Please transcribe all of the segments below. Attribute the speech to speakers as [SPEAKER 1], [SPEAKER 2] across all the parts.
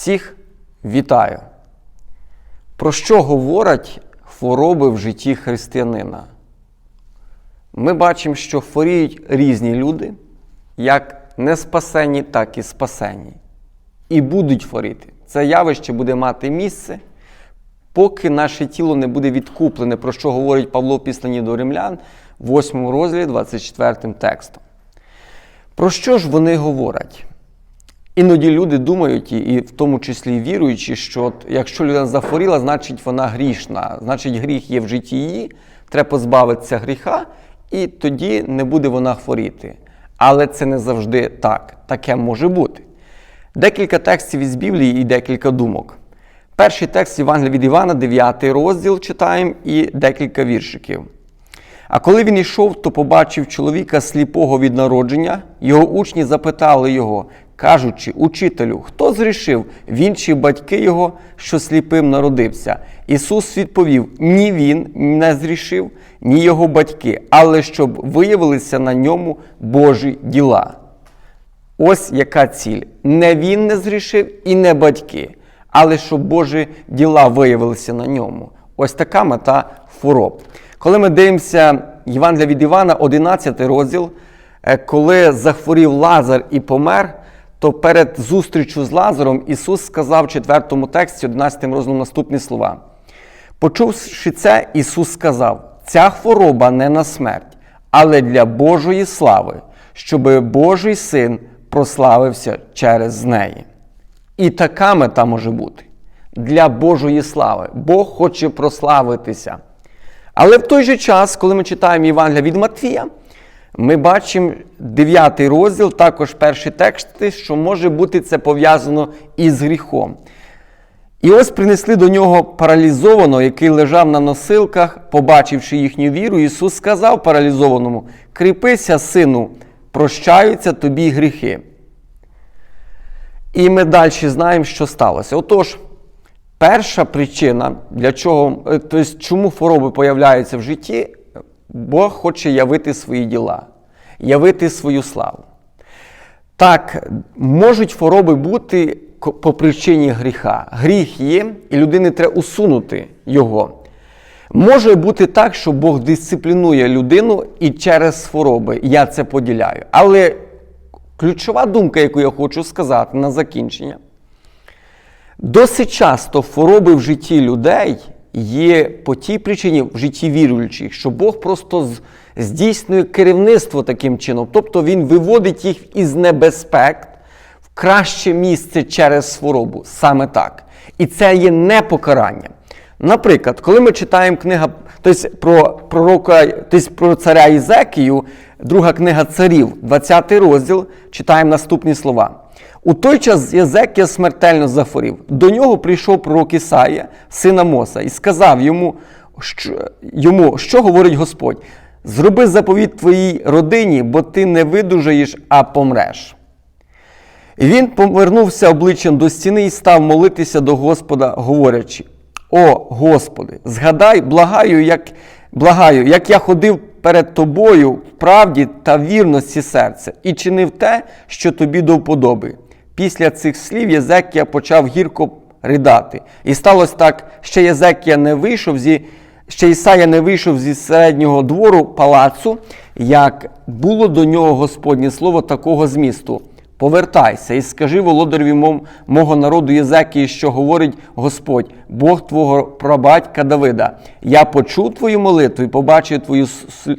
[SPEAKER 1] Всіх вітаю! Про що говорять хвороби в житті християнина? Ми бачимо, що хворіють різні люди, як не спасені, так і спасені. І будуть хворіти. Це явище буде мати місце, поки наше тіло не буде відкуплене, про що говорить Павло в післанні до римлян, в 8 розділі 24 текстом. Про що ж вони говорять? Іноді люди думають, і- в тому числі і віруючі, що от якщо людина захворіла, значить вона грішна, значить гріх є в житті її, треба позбавитися гріха, і тоді не буде вона хворіти. Але це не завжди так. Таке може бути. Декілька текстів із Біблії і декілька думок. Перший текст Євангелія від Івана, 9 розділ читаємо, і декілька віршиків. А коли він йшов, то побачив чоловіка сліпого від народження. Його учні запитали його, кажучи, учителю, хто зрішив, він чи батьки його, що сліпим народився? Ісус відповів: ні він не зрішив, ні його батьки, але щоб виявилися на ньому Божі діла. Ось яка ціль. Не він не зрішив і не батьки, але щоб Божі діла виявилися на ньому. Ось така мета хвороб. Коли ми дивимося Євангелія від Івана, 11 розділ, е, коли захворів Лазар і помер, то перед зустрічю з Лазаром Ісус сказав в 4 тексті, 11 розділом наступні слова. Почувши це, Ісус сказав: ця хвороба не на смерть, але для Божої слави, щоб Божий син прославився через неї. І така мета може бути для Божої слави. Бог хоче прославитися. Але в той же час, коли ми читаємо Євангелія від Матвія, ми бачимо 9 розділ, також перші тексти, що може бути це пов'язано із гріхом. І ось принесли до нього паралізованого, який лежав на носилках, побачивши їхню віру, Ісус сказав паралізованому: Кріпися, сину, прощаються тобі гріхи. І ми далі знаємо, що сталося. Отож, перша причина, для чого, е, тобто, чому хвороби появляються в житті, Бог хоче явити свої діла, явити свою славу. Так, можуть хвороби бути по причині гріха. Гріх є, і людини треба усунути його. Може бути так, що Бог дисциплінує людину і через хвороби. Я це поділяю. Але ключова думка, яку я хочу сказати на закінчення. Досить часто хвороби в житті людей є по тій причині в житті віруючих, що Бог просто здійснює керівництво таким чином. Тобто Він виводить їх із небезпек в краще місце через хворобу. Саме так. І це є не покарання. Наприклад, коли ми читаємо книга тобто про пророка, тобто про царя Ізекію, друга книга царів, 20 розділ, читаємо наступні слова. У той час Єзекія смертельно захворів. До нього прийшов пророк Ісаїя, сина Моса, і сказав йому, що, йому, що говорить Господь: зроби заповіт твоїй родині, бо ти не видужаєш, а помреш. І він повернувся обличчям до стіни і став молитися до Господа, говорячи: О Господи, згадай, благаю, як, благаю, як я ходив перед тобою в правді та вірності серця, і чинив те, що тобі до вподоби. Після цих слів Єзекія почав гірко ридати. І сталося так, ще Єзекія не вийшов зі. Ще Ісая не вийшов зі середнього двору палацу, як було до нього Господнє слово такого змісту. Повертайся і скажи володареві мого народу Єзекії, що говорить Господь, Бог твого прабатька Давида. Я почув твою молитву і побачив твою,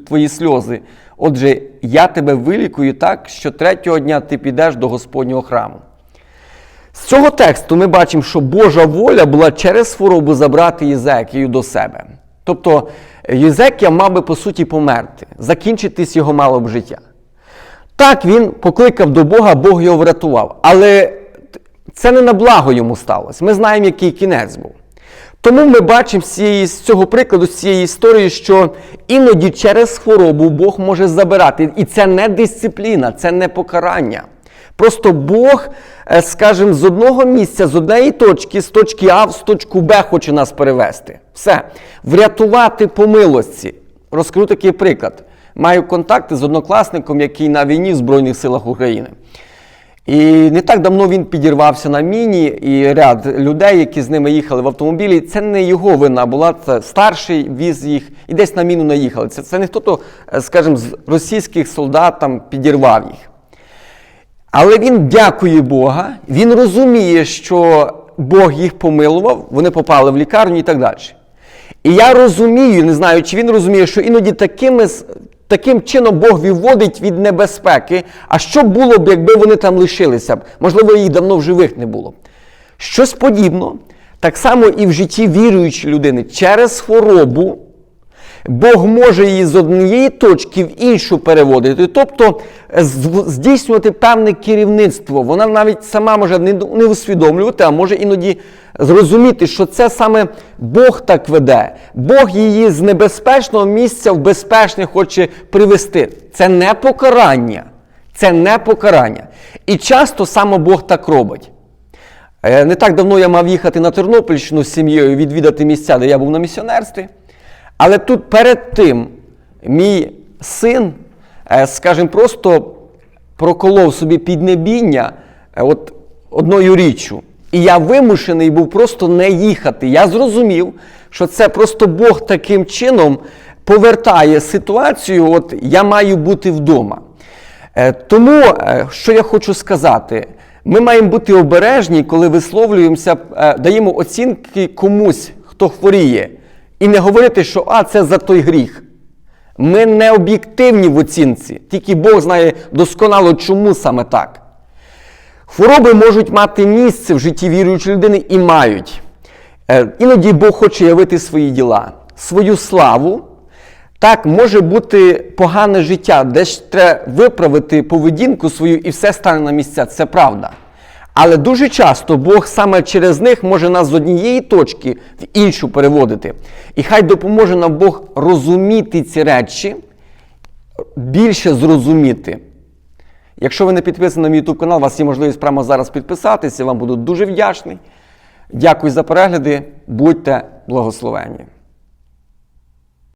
[SPEAKER 1] твої сльози. Отже, я тебе вилікую так, що третього дня ти підеш до Господнього храму. З цього тексту ми бачимо, що Божа воля була через хворобу забрати Єзекію до себе. Тобто Єзекія мав би по суті померти, закінчитись його мало б життя. Так, він покликав до Бога, Бог його врятував. Але це не на благо йому сталося. Ми знаємо, який кінець був. Тому ми бачимо з, цього прикладу, з цієї історії, що іноді через хворобу Бог може забирати. І це не дисципліна, це не покарання. Просто Бог, е, скажімо, з одного місця, з однієї точки, з точки А в точку Б хоче нас перевести. Все. Врятувати по милості. Розкажу такий приклад. Маю контакти з однокласником, який на війні в Збройних силах України. І не так давно він підірвався на міні, і ряд людей, які з ними їхали в автомобілі, це не його вина була. Це старший віз їх і десь на міну наїхали. Це, це не хто-то, е, скажімо, з російських солдат там підірвав їх. Але він дякує Бога, він розуміє, що Бог їх помилував, вони попали в лікарню і так далі. І я розумію, не знаю, чи він розуміє, що іноді такими, таким чином Бог відводить від небезпеки. А що було б, якби вони там лишилися? Можливо, їх давно в живих не було. Щось подібно, так само і в житті віруючої людини через хворобу. Бог може її з однієї точки в іншу переводити, тобто здійснювати певне керівництво. Вона навіть сама може не, не усвідомлювати, а може іноді зрозуміти, що це саме Бог так веде. Бог її з небезпечного місця в безпечне хоче привести. Це не покарання. Це не покарання. І часто саме Бог так робить. Е, Не так давно я мав їхати на Тернопільщину з сім'єю, відвідати місця, де я був на місіонерстві. Але тут перед тим мій син, е, скажімо, просто проколов собі піднебіння е, от одною річчю. І я вимушений був просто не їхати. Я зрозумів, що це просто Бог таким чином повертає ситуацію, от я маю бути вдома. Е, Тому, що я хочу сказати, ми маємо бути обережні, коли висловлюємося, даємо оцінки комусь, хто хворіє, і не говорити, що а, це за той гріх. Ми не об'єктивні в оцінці, тільки Бог знає досконало, чому саме так. Хвороби можуть мати місце в житті віруючої людини і мають. Е, Іноді Бог хоче явити свої діла, свою славу. Так, може бути погане життя, де ж треба виправити поведінку свою і все стане на місця. Це правда. Але дуже часто Бог саме через них може нас з однієї точки в іншу переводити. І хай допоможе нам Бог розуміти ці речі, більше зрозуміти. Якщо ви не підписані на мій YouTube канал, у вас є можливість прямо зараз підписатися. Я вам буду дуже вдячний. Дякую за перегляди. Будьте благословені.